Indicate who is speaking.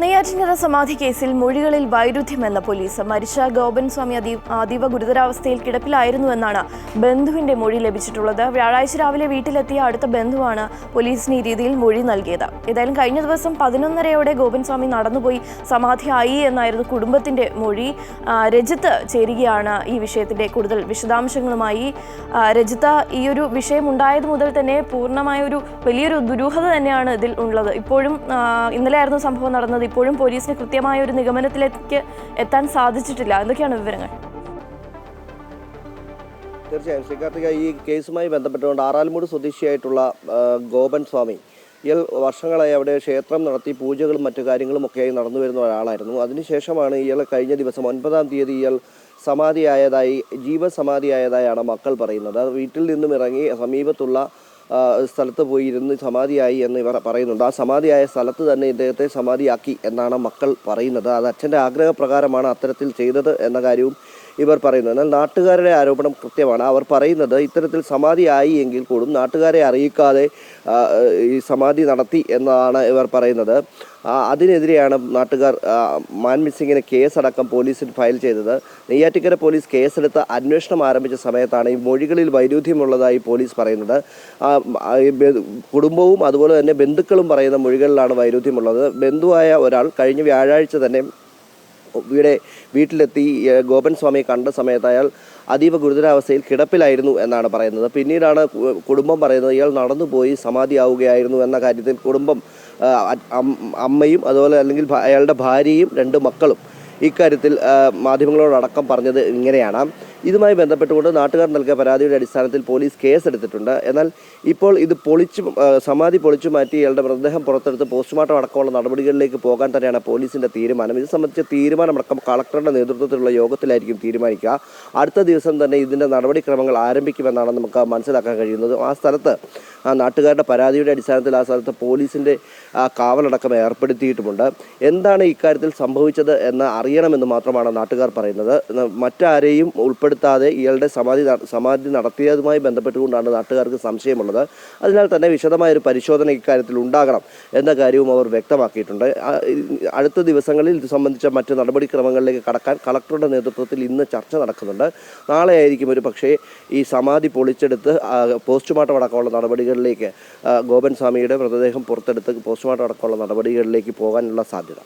Speaker 1: നെയ്യാറ്റിൻകര സമാധി കേസിൽ മൊഴികളിൽ വൈരുദ്ധ്യമെന്ന പോലീസ് മരിച്ച ഗോപൻ സ്വാമി അതി അതീവ ഗുരുതരാവസ്ഥയിൽ കിടപ്പിലായിരുന്നുവെന്നാണ് ബന്ധുവിന്റെ മൊഴി ലഭിച്ചിട്ടുള്ളത്. വ്യാഴാഴ്ച രാവിലെ വീട്ടിലെത്തിയ അടുത്ത ബന്ധുവാണ് പോലീസിന് ഈ രീതിയിൽ മൊഴി നൽകിയത്. ഏതായാലും കഴിഞ്ഞ ദിവസം പതിനൊന്നരയോടെ ഗോപൻ സ്വാമി നടന്നുപോയി സമാധിയായി എന്നായിരുന്നു കുടുംബത്തിന്റെ മൊഴി. രജിത്ത് ചേരുകയാണ് ഈ വിഷയത്തിന്റെ കൂടുതൽ വിശദാംശങ്ങളുമായി. രജിത്ത ഈ ഒരു വിഷയം ഉണ്ടായത് മുതൽ തന്നെ പൂർണമായ ഒരു വലിയൊരു ദുരൂഹത തന്നെയാണ് ഇതിൽ ഉള്ളത്. ഇപ്പോഴും ഇന്നലെയായിരുന്നു സംഭവം നടന്നത്. ഇപ്പോഴും പോലീസിന് കൃത്യമായ ഒരു നിഗമനത്തിലേക്ക് എത്താൻ സാധിച്ചിട്ടില്ല. എന്തൊക്കെയാണ് വിവരങ്ങൾ?
Speaker 2: തീർച്ചയായും. ശ്രീകാർത്തിക ഈ കേസുമായി ബന്ധപ്പെട്ടുകൊണ്ട് ആറാൽമൂട് സ്വദേശിയായിട്ടുള്ള ഗോപൻ സ്വാമി ഇയാൾ വർഷങ്ങളായി അവിടെ ക്ഷേത്രം നടത്തി പൂജകളും മറ്റു കാര്യങ്ങളും ഒക്കെയായി നടന്നു വരുന്ന ഒരാളായിരുന്നു. അതിനുശേഷമാണ് ഇയാൾ കഴിഞ്ഞ ദിവസം ഒൻപതാം തീയതി ഇയാൾ സമാധിയായതായി ജീവസമാധിയായതായാണ് മക്കൾ പറയുന്നത്. വീട്ടിൽ നിന്നും ഇറങ്ങി സമീപത്തുള്ള സ്ഥലത്ത് പോയി ഇരുന്ന് സമാധിയായി എന്ന് ഇവർ പറയുന്നുണ്ട്. ആ സമാധിയായ സ്ഥലത്ത് തന്നെ ഇദ്ദേഹത്തെ സമാധിയാക്കി എന്നാണ് മക്കൾ പറയുന്നത്. അത് അച്ഛന്റെ ആഗ്രഹപ്രകാരമാണ് അത്തരത്തിൽ ചെയ്തത് എന്ന കാര്യവും ഇവർ പറയുന്നത്. എന്നാൽ നാട്ടുകാരുടെ ആരോപണം കൃത്യമാണ്. അവർ പറയുന്നത് ഇത്തരത്തിൽ സമാധി ആയി എങ്കിൽ കൂടും നാട്ടുകാരെ അറിയിക്കാതെ ഈ സമാധി നടത്തി എന്നാണ് ഇവർ പറയുന്നത്. അതിനെതിരെയാണ് നാട്ടുകാർ മാൻമിത് സിംഗിന് കേസടക്കം പോലീസിൽ ഫയൽ ചെയ്തത്. നെയ്യാറ്റിക്കര പോലീസ് കേസെടുത്ത് അന്വേഷണം ആരംഭിച്ച സമയത്താണ് ഈ മൊഴികളിൽ വൈരുദ്ധ്യമുള്ളതായി പോലീസ് പറയുന്നത്. കുടുംബവും അതുപോലെ തന്നെ ബന്ധുക്കളും പറയുന്ന മൊഴികളിലാണ് വൈരുദ്ധ്യമുള്ളത്. ബന്ധുവായ ഒരാൾ കഴിഞ്ഞ വ്യാഴാഴ്ച തന്നെ ഇവിടെ വീട്ടിലെത്തി ഗോപൻ സ്വാമിയെ കണ്ട സമയത്ത് അയാൾ അതീവ ഗുരുതരാവസ്ഥയിൽ കിടപ്പിലായിരുന്നു എന്നാണ് പറയുന്നത്. പിന്നീടാണ് കുടുംബം പറയുന്നത് ഇയാൾ നടന്നുപോയി സമാധിയാവുകയായിരുന്നു എന്ന കാര്യത്തിൽ കുടുംബം അമ്മയും അതുപോലെ അല്ലെങ്കിൽ അയാളുടെ ഭാര്യയും രണ്ട് മക്കളും ഇക്കാര്യത്തിൽ മാധ്യമങ്ങളോടക്കം പറഞ്ഞത് ഇങ്ങനെയാണ്. ഇതുമായി ബന്ധപ്പെട്ടുകൊണ്ട് നാട്ടുകാർ നൽകിയ പരാതിയുടെ അടിസ്ഥാനത്തിൽ പോലീസ് കേസെടുത്തിട്ടുണ്ട്. എന്നാൽ ഇപ്പോൾ ഇത് പൊളിച്ചു സമാധി പൊളിച്ചു മാറ്റി ഇയാളുടെ മൃതദേഹം പുറത്തെടുത്ത് പോസ്റ്റ്മോർട്ടം അടക്കമുള്ള നടപടികളിലേക്ക് പോകാൻ തന്നെയാണ് പോലീസിന്റെ തീരുമാനം. ഇത് സംബന്ധിച്ച തീരുമാനമടക്കം കളക്ടറുടെ നേതൃത്വത്തിലുള്ള യോഗത്തിലായിരിക്കും തീരുമാനിക്കുക. അടുത്ത ദിവസം തന്നെ ഇതിന്റെ നടപടിക്രമങ്ങൾ ആരംഭിക്കുമെന്നാണ് നമുക്ക് മനസ്സിലാക്കാൻ കഴിയുന്നത്. ആ സ്ഥലത്ത് ആ നാട്ടുകാരുടെ പരാതിയുടെ അടിസ്ഥാനത്തിൽ ആ സ്ഥലത്ത് പോലീസിന്റെ കാവലടക്കം ഏർപ്പെടുത്തിയിട്ടുമുണ്ട്. എന്താണ് ഇക്കാര്യത്തിൽ സംഭവിച്ചത് എന്ന് അറിയണമെന്ന് മാത്രമാണ് നാട്ടുകാർ പറയുന്നത്. മറ്റാരെയും മറ്റാരെയും ഉൾപ്പെടുത്താതെ ഇയാളുടെ സമാധി സമാധി നടത്തിയതുമായി ബന്ധപ്പെട്ടുകൊണ്ടാണ് നാട്ടുകാർക്ക് സംശയമുള്ളത്. അതിനാൽ തന്നെ വിശദമായ ഒരു പരിശോധന ഇക്കാര്യത്തിൽ ഉണ്ടാകണം എന്ന കാര്യവും അവർ വ്യക്തമാക്കിയിട്ടുണ്ട്. അടുത്ത ദിവസങ്ങളിൽ ഇത് സംബന്ധിച്ച മറ്റ് നടപടിക്രമങ്ങളിലേക്ക് കടക്കാൻ കളക്ടറുടെ നേതൃത്വത്തിൽ ഇന്ന് ചർച്ച നടക്കുന്നുണ്ട്. നാളെ ആയിരിക്കും ഒരു പക്ഷേ ഈ സമാധി പൊളിച്ചെടുത്ത് പോസ്റ്റ്മോർട്ടം അടക്കമുള്ള നടപടികളിലേക്ക് ഗോപൻ സ്വാമിയുടെ മൃതദേഹം പുറത്തെടുത്ത് പോസ്റ്റ്മോർട്ടം അടക്കമുള്ള നടപടികളിലേക്ക് പോകാനുള്ള സാധ്യത.